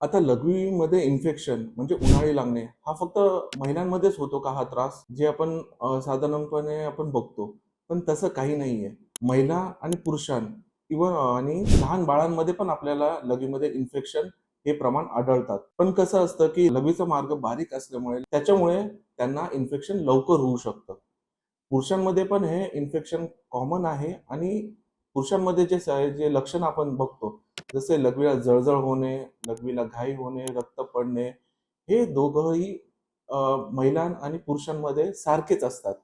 आता लघवीमध्ये इन्फेक्शन म्हणजे उन्हाळी लागणे हा फक्त महिलांमध्येच होतो का हा त्रास? जे आपण साधारणपणे आपण बघतो. पण तसं काही नाहीये. महिला आणि पुरुषां किंवा आणि लहान बाळांमध्ये पण आपल्याला लघवीमध्ये इन्फेक्शन हे प्रमाण आढळतात. पण कसं असतं की लघवीचा मार्ग बारीक असल्यामुळे त्याच्यामुळे त्यांना इन्फेक्शन लवकर होऊ शकतं. पुरुषांमध्ये पण हे इन्फेक्शन कॉमन आहे आणि पुरुषांमध्ये जे जे लक्षण आपण बघतो जसे लघवीला जळजळ होणे लघवीला घाई होणे रक्त पडणे हे दोघंही महिला आणि पुरुषांमध्ये सारखेच असतात.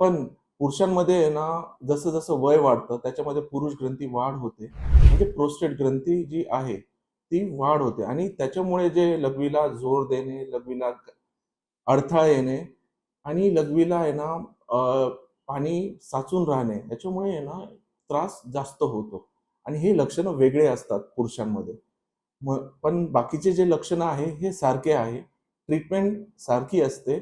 पण पुरुषांमध्ये आहे ना जसं जसं वय वाढतं त्याच्यामध्ये पुरुष ग्रंथी वाढ होते. म्हणजे प्रोस्टेट ग्रंथी जी आहे ती वाढ होते. आणि त्याच्यामुळे जे लघवीला जोर देणे लघवीला अडथळा येणे आणि लघवीला आहे ना पाणी साचून राहणे याच्यामुळे ना त्रास जास्त होतो. आणि हे लक्षणं वेगळे असतात पुरुषांमध्ये. मग पण बाकीचे जे लक्षणं आहे हे सारखे आहे. ट्रीटमेंट सारखी असते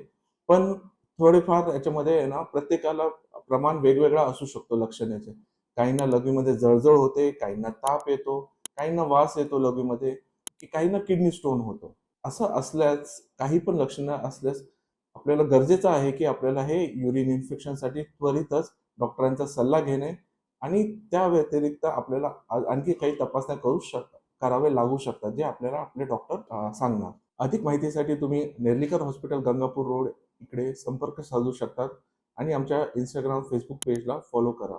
पण थोडेफार याच्यामध्ये आहे ना प्रत्येकाला प्रमाण वेगवेगळा असू शकतो लक्षणाचे काहींना लघवीमध्ये जळजळ होते काहींना ताप येतो काहींना वास येतो लघवीमध्ये की काहींना किडनी स्टोन होतो. असं असल्यास काही पण लक्षणं असल्यास आपल्याला गरजेचं आहे की आपल्याला हे युरिन इन्फेक्शनसाठी त्वरितच डॉक्टरांचा सल्ला घेणे आणि त्या व्यतिरिक्त आपल्याला आणखी काही तपासण्या करू शक करावे लागू शकतात जे आपल्याला आपले डॉक्टर सांगणार. अधिक माहितीसाठी तुम्ही नेर्लीकर हॉस्पिटल गंगापूर रोड इकडे संपर्क साधू शकतात आणि आमच्या इंस्टाग्राम फेसबुक पेजला फॉलो करा.